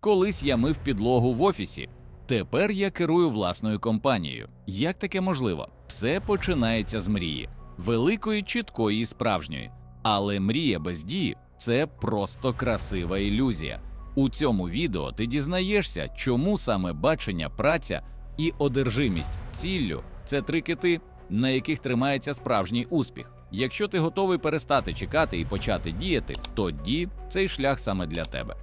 Колись я мив підлогу в офісі. Тепер я керую власною компанією. Як таке можливо? Все починається з мрії, великої, чіткої і справжньої. Але мрія без дії це просто красива ілюзія. У цьому відео ти дізнаєшся, чому саме бачення, праця і одержимість ціллю це три кити, на яких тримається справжній успіх. Якщо ти готовий перестати чекати і почати діяти, тоді цей шлях саме для тебе.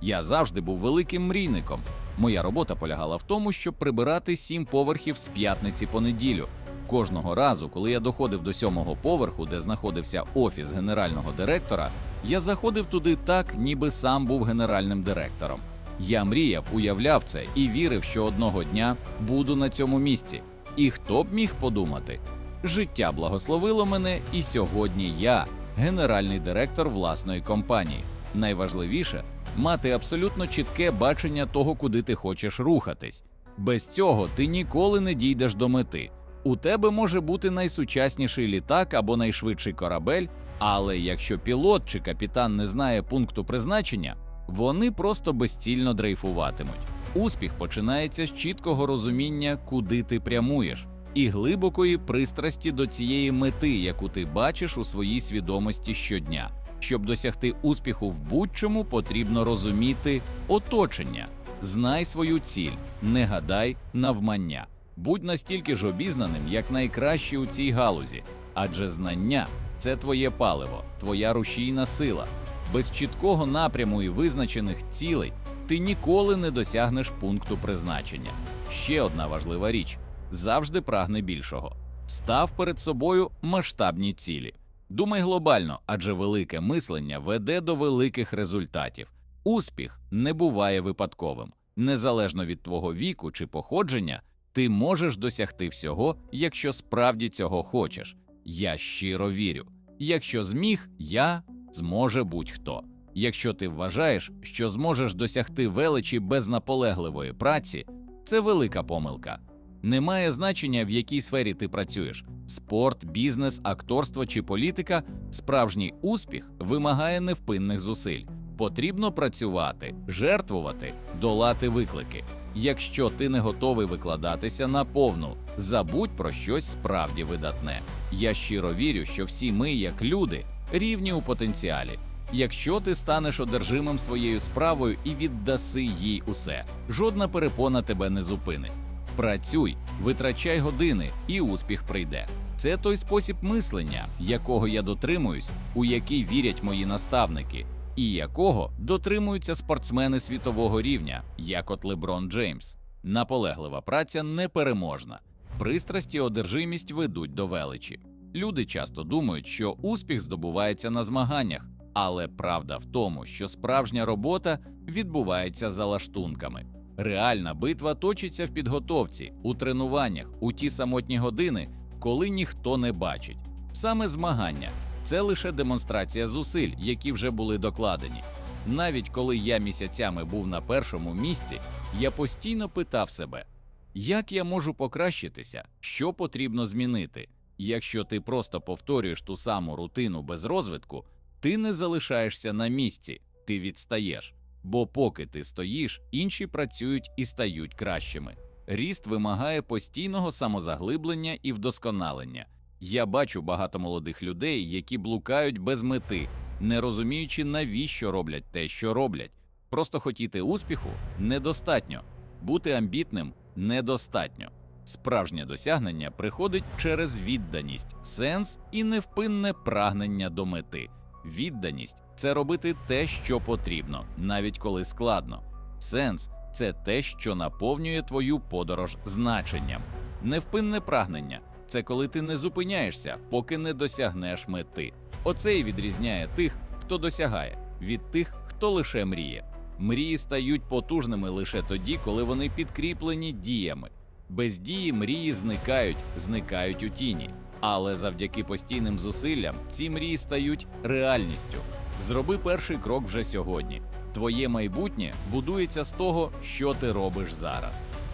Я завжди був великим мрійником. Моя робота полягала в тому, щоб прибирати сім поверхів з п'ятниці по неділю. Кожного разу, коли я доходив до сьомого поверху, де знаходився офіс генерального директора, я заходив туди так, ніби сам був генеральним директором. Я мріяв, уявляв це і вірив, що одного дня буду на цьому місці. І хто б міг подумати? Життя благословило мене, і сьогодні я генеральний директор власної компанії. Найважливіше мати абсолютно чітке бачення того, куди ти хочеш рухатись. Без цього ти ніколи не дійдеш до мети. У тебе може бути найсучасніший літак або найшвидший корабель, але якщо пілот чи капітан не знає пункту призначення, вони просто безцільно дрейфуватимуть. Успіх починається з чіткого розуміння, куди ти прямуєш, і глибокої пристрасті до цієї мети, яку ти бачиш у своїй свідомості щодня. Щоб досягти успіху в будь-чому, потрібно розуміти оточення. Знай свою ціль, не гадай навмання. Будь настільки ж обізнаним, як найкращий у цій галузі, адже знання це твоє паливо, твоя рушійна сила. Без чіткого напряму і визначених цілей ти ніколи не досягнеш пункту призначення. Ще одна важлива річ: завжди прагни більшого. Став перед собою масштабні цілі. Думай глобально, адже велике мислення веде до великих результатів. Успіх не буває випадковим. Незалежно від твого віку чи походження, ти можеш досягти всього, якщо справді цього хочеш. Я щиро вірю. Якщо зміг, я зможе будь-хто. Якщо ти вважаєш, що зможеш досягти величі без наполегливої праці, це велика помилка. Немає значення, в якій сфері ти працюєш спорт, бізнес, акторство чи політика. Справжній успіх вимагає невпинних зусиль. Потрібно працювати, жертвувати, долати виклики. Якщо ти не готовий викладатися наповну, забудь про щось справді видатне. Я щиро вірю, що всі ми, як люди, рівні у потенціалі. Якщо ти станеш одержимим своєю справою і віддаси їй усе, жодна перепона тебе не зупинить. Працюй, витрачай години, і успіх прийде. Це той спосіб мислення, якого я дотримуюсь, у який вірять мої наставники, і якого дотримуються спортсмени світового рівня, як от Леброн Джеймс. Наполеглива праця непереможна. Пристрасті одержимість ведуть до величі. Люди часто думають, що успіх здобувається на змаганнях, але правда в тому, що справжня робота відбувається за лаштунками. Реальна битва точиться в підготовці, у тренуваннях, у ті самотні години, коли ніхто не бачить. Саме змагання це лише демонстрація зусиль, які вже були докладені. Навіть коли я місяцями був на першому місці, я постійно питав себе, як я можу покращитися, що потрібно змінити. Якщо ти просто повторюєш ту саму рутину без розвитку, ти не залишаєшся на місці, ти відстаєш. Бо поки ти стоїш, інші працюють і стають кращими. Ріст вимагає постійного самозаглиблення і вдосконалення. Я бачу багато молодих людей, які блукають без мети, не розуміючи, навіщо роблять те, що роблять. Просто хотіти успіху недостатньо, бути амбітним недостатньо. Справжнє досягнення приходить через відданість, сенс і невпинне прагнення до мети. Відданість це робити те, що потрібно, навіть коли складно. Сенс це те, що наповнює твою подорож значенням. Невпинне прагнення це коли ти не зупиняєшся, поки не досягнеш мети. Оце і відрізняє тих, хто досягає, від тих, хто лише мріє. Мрії стають потужними лише тоді, коли вони підкріплені діями. Без дії мрії зникають, зникають у тіні. Але завдяки постійним зусиллям ці мрії стають реальністю. Зроби перший крок вже сьогодні. Твоє майбутнє будується з того, що ти робиш зараз.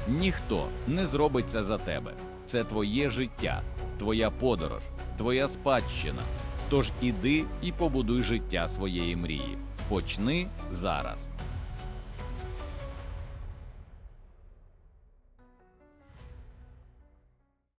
Ніхто не зробить це за тебе. Це твоє життя, твоя подорож, твоя спадщина. Тож іди і побудуй життя своєї мрії. Почни зараз.